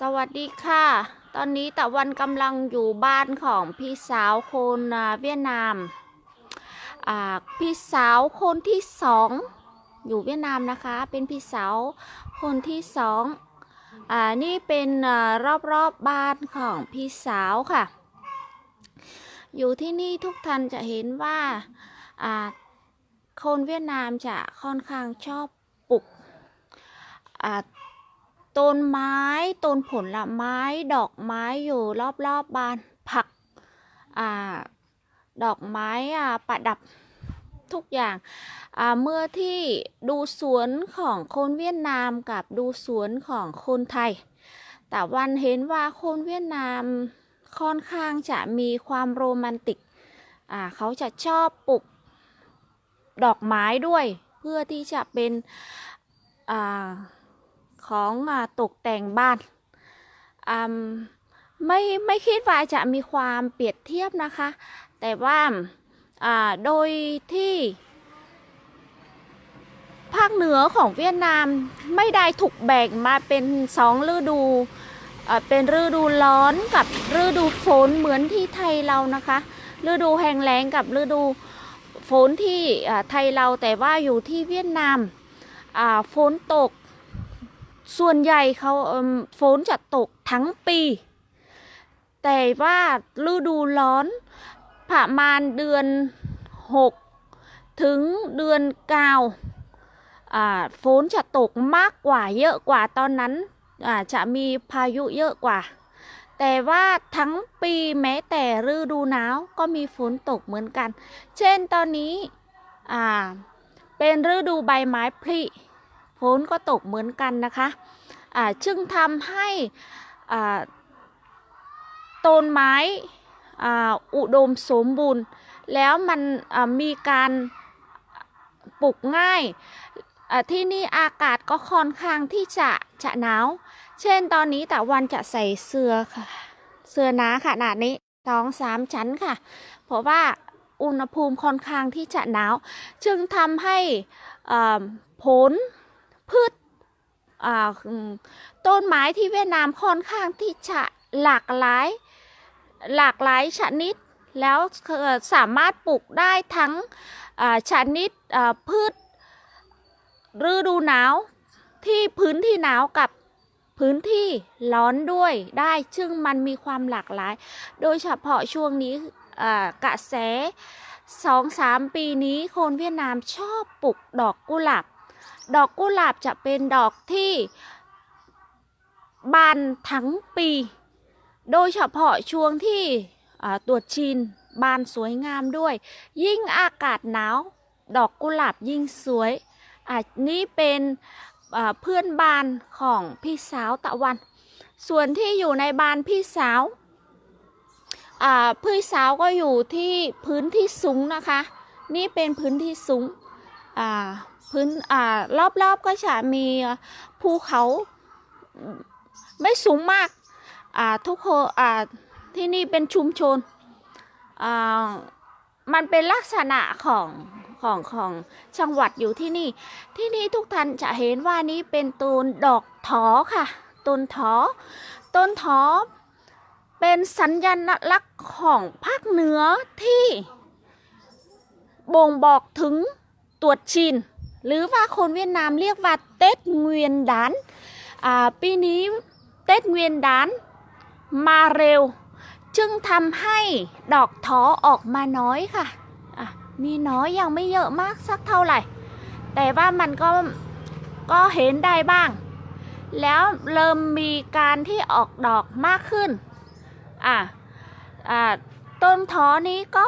สวัสดีค่ะ ตอนนี้ตะวันกำลังอยู่บ้านของพี่สาวคนเวียดนามอ่าพี่สาวคนที่สองอยู่เวียดนามนะคะ เป็นพี่สาวคนที่สองอ่านี่เป็นอ่ารอบๆบบ้านของพี่สาวค่ะ อยู่ที่นี่ทุกท่านจะเห็นว่าอ่าคนเวียดนามจะค่อนข้างชอบปลูกอ่า ต้นไม้ต้นผลไม้ดอกไม้อยู่รอบๆบบ้านผักอ่าดอกไม้อ่าประดับทุกอย่างอ่าเมื่อที่ดูสวนของคนเวียดนามกับดูสวนของคนไทย แต่วันเห็นว่าคนเวียดนามค่อนข้างจะมีความโรแมนติกอ่าเขาจะชอบปลูกดอกไม้ด้วย เพื่อที่จะเป็นอ่า ของตกแต่งบ้านไม่ไม่คิดว่าจะมีความเปรียบเทียบนะคะ แต่ว่าโดยที่ภาคเหนือของเวียดนามไม่ได้ถูกแบ่งมาเป็นสองฤดู เป็นฤดูร้อนกับฤดูฝนเหมือนที่ไทยเรานะคะ ฤดูแห้งแล้งกับฤดูฝนที่ไทยเราแต่ว่าอยู่ที่เวียดนามฝนตก ส่วนใหญ่เขาฝนจะตกทั้งปี แต่ว่าฤดูร้อนประมาณเดือน 6 ถึงเดือน9อ่าฝนจะตกมากกว่าเยอะกว่าตอนนั้นจะมีพายุเยอะกว่า แต่ว่าทั้งปีแม้แต่ฤดูหนาวก็มีฝนตกเหมือนกัน เช่นตอนนี้เป็นฤดูใบไม้ผลิ นก็ตกเหมือนกันนะคะอ่าจึงทำให้อ่าต้นไม้อ่าอุดมสมบูรณ์ แล้วมันอ่ามีการปลูกง่ายอ่าที่นี่อากาศก็ค่อนข้างที่จะจะหนาว เช่นตอนนี้แต่วันจะใส่เสื้อค่ะเสื้อหนาขนาดนี้สองสามชั้นค่ะ เพราะว่าอุณหภูมิค่อนข้างที่จะหนาว จึงทำให้ผล พืชต้นไม้ที่เวียดนามค่อนข้างที่จะหลากหลายหลากหลายชนิด แล้วสามารถปลูกได้ทั้งชนิดพืชฤดูหนาวที่พื้นที่หนาวกับพื้นที่ร้อนด้วยได้ ซึ่งมันมีความหลากหลาย โดยเฉพาะช่วงนี้กระแสสองสามปีนี้คนเวียดนามชอบปลูกดอกกุหลาบ ดอกกุหลาบจะเป็นดอกที่บานทั้งปี โดยเฉพาะช่วงที่ตรวจชินบานสวยงามด้วย ยิ่งอากาศหนาว ดอกกุหลาบยิ่งสวยอะนี่เป็นเพื่อนบานของพี่สาวตะวัน ส่วนที่อยู่ในบานพี่สาวอ่าพี่สาวก็อยู่ที่พื้นที่สูงนะคะ นี่เป็นพื้นที่สูงอ่า พื้นอ่ารอบๆก็จะมีภูเขาไม่สูงมากอ่าทุกคนอ่าที่นี่เป็นชุมชนอ่ามันเป็นลักษณะของของของจังหวัดอยู่ที่นี่ ที่นี่ทุกท่านจะเห็นว่านี้เป็นต้นดอกถอค่ะต้นถอต้นถอเป็นสัญญลักษณ์ของภาคเหนือที่บ่งบอกถึงตรวจชิน หรือว่าคนเวียดนามเรียกว่าเต็ดเงวียนดานอ่าปีนี้เต็ดเงวียนดานมาเร็ว จึงทำให้ดอกท้อออกมาน้อยค่ะะมีน้อยยังไม่เยอะมากสักเท่าไหร่ แต่ว่ามันก็ก็เห็นได้บ้าง แล้วเริ่มมีการที่ออกดอกมากขึ้นอะอ่าต้นท้อนี้ก็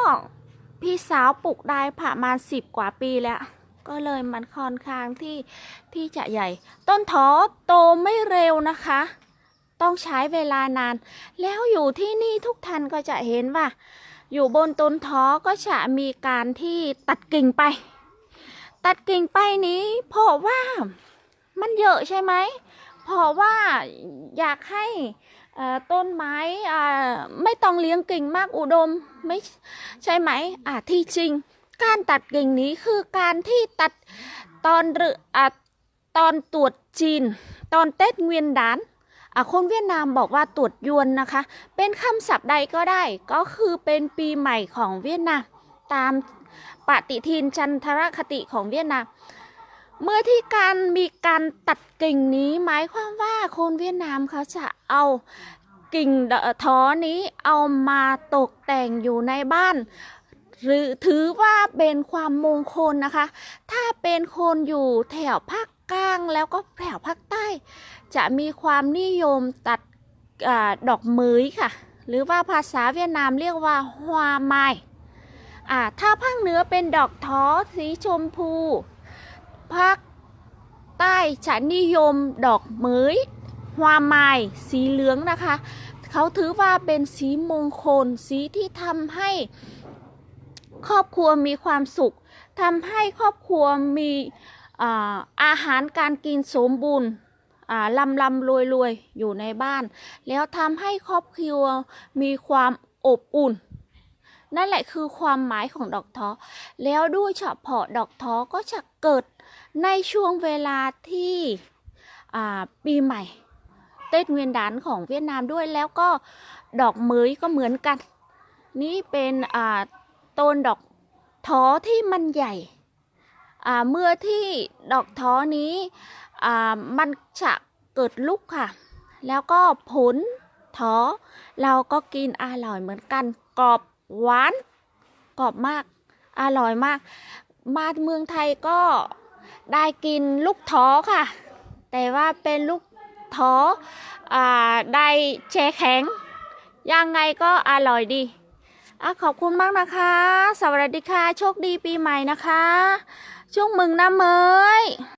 พี่สาวปลูกได้ประมาณสิบกว่าปีแล้ว ก็เลยมันค่อนข้างที่ที่จะใหญ่ ต้นท้อโตไม่เร็วนะคะ ต้องใช้เวลานาน แล้วอยู่ที่นี่ทุกท่านก็จะเห็นว่า อยู่บนต้นท้อก็จะมีการที่ตัดกิ่งไป ตัดกิ่งไปนี้เพราะว่ามันเยอะใช่ไหมเพราะว่าอยากให้อ่อต้นไม้อ่าไม่ต้องเลี้ยงกิ่งมากอุดมไม่ใช่ไหมอ่าที่จริง การตัดกิ่งนี้คือการที่ตัดตอนหรืออ่าตอนตรวจจีน ตอนเต็ดเวียนดานอะคนเวียดนามบอกว่าตรวจยวนนะคะ เป็นคำศัพท์ใดก็ได้ ก็คือเป็นปีใหม่ของเวียดนามตามปฏิทินจันทรคติของเวียดนาม เมื่อที่การมีการตัดกิ่งนี้หมายความว่าคนเวียดนามเขาจะเอากิ่งท้อนี้เอามาตกแต่งอยู่ในบ้าน หรือถือว่าเป็นความมงคลนะคะ ถ้าเป็นคนอยู่แถวภาคกลางแล้วก็แถวภาคใต้ จะมีความนิยมตัดอดอกเหมยค่ะ หรือว่าภาษาเวียดนามเรียกว่าฮวาไมอ่ถ้าภาคเหนือเป็นดอกท้อสีชมพู ภาคใต้จะนิยมดอกเหมยฮวาไมสีเหลืองนะคะ เขาถือว่าเป็นสีมงคล สีที่ทำให้ ครอบครัวมีความสุขทำให้ครอบครัวมีอาหารการกินสมบูรณ์ลำลำรวยรวยอยู่ในบ้าน แล้วทำให้ครอบครัวมีความอบอุ่น นั่นแหละคือความหมายของดอกท้อแล้วด้วยเฉพาะดอกท้อก็จะเกิดในช่วงเวลาที่ปีใหม่เต้นเวียนดานของเวียดนามด้วยแล้วก็ดอกเมยก็เหมือนกัน นี่เป็นอ่า ต้นดอกท้อที่มันใหญ่เมื่อที่ดอกท้อนี้มันจะเกิดลูกค่ะ แล้วก็ผลท้อเราก็กินอร่อยเหมือนกัน กรอบหวานกรอบมาก อร่อยมาก มาเมืองไทยก็ได้กินลูกท้อค่ะ แต่ว่าเป็นลูกท้ออได้แช่แข็ง ยังไงก็อร่อยดี อะขอบคุณมากนะคะ สวัสดีค่ะ โชคดีปีใหม่นะคะ ช่วงมึงน้ำเมย